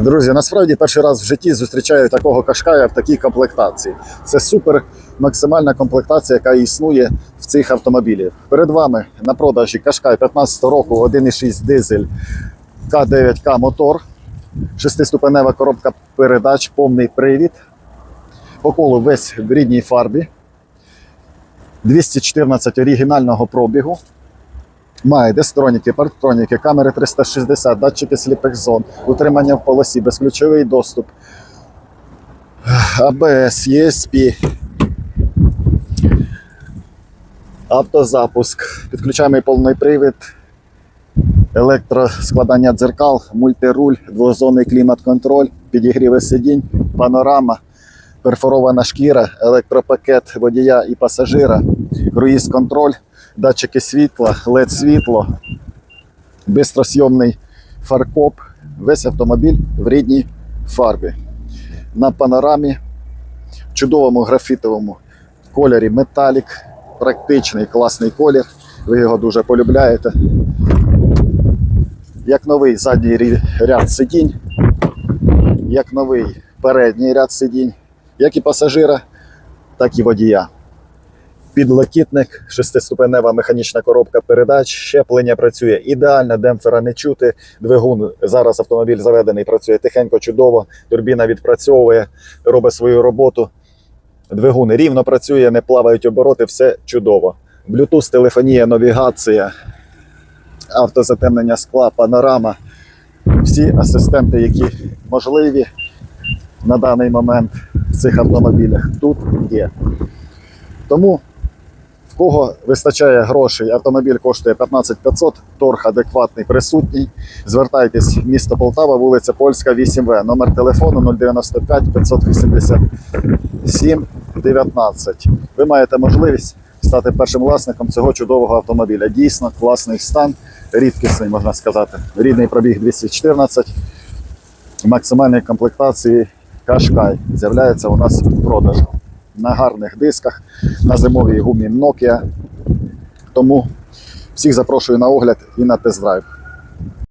Друзі, насправді перший раз в житті зустрічаю такого кашкая в такій комплектації. Це супер максимальна комплектація, яка існує в цих автомобілях. Перед вами на продажі кашкай 15 року 1,6 дизель К9К мотор, шестиступенева коробка передач, повний привід. По колу весь в рідній фарбі. 214 оригінального пробігу. Має дестроніки, парктроніки, камери 360, датчики сліпих зон, утримання в полосі, безключовий доступ, АБС, ESP, автозапуск, підключаємо повний привід, електроскладання дзеркал, мультируль, двозонний клімат-контроль, підігріви сидінь, панорама, перфорована шкіра, електропакет водія і пасажира, круїз-контроль, датчики світла, led світло, бистросйомний фаркоп, весь автомобіль в рідній фарбі. На панорамі, в чудовому графітовому кольорі металік, практичний класний колір. Ви його дуже полюбляєте. Як новий задній ряд сидінь, як новий передній ряд сидінь, як і пасажира, так і водія. Підлокітник, шестиступенева механічна коробка передач, щеплення працює ідеально, демпфера не чути. Двигун зараз автомобіль заведений, працює тихенько, чудово. Турбіна відпрацьовує, робить свою роботу. Двигун рівно працює, не плавають обороти, все чудово. Bluetooth, телефонія, навігація, автозатемнення скла, панорама. Всі асистенти, які можливі на даний момент в цих автомобілях, тут є. Тому кого вистачає грошей, автомобіль коштує 15 500, торг адекватний, присутній. Звертайтесь в місто Полтава, вулиця Польська, 8В, номер телефону 095 587 19. Ви маєте можливість стати першим власником цього чудового автомобіля. Дійсно, класний стан, рідкісний, можна сказати. Рідний пробіг 214, в максимальній комплектації Кашкай з'являється у нас в продажу на гарних дисках, на зимовій гумі Nokia. Тому всіх запрошую на огляд і на тест-драйв.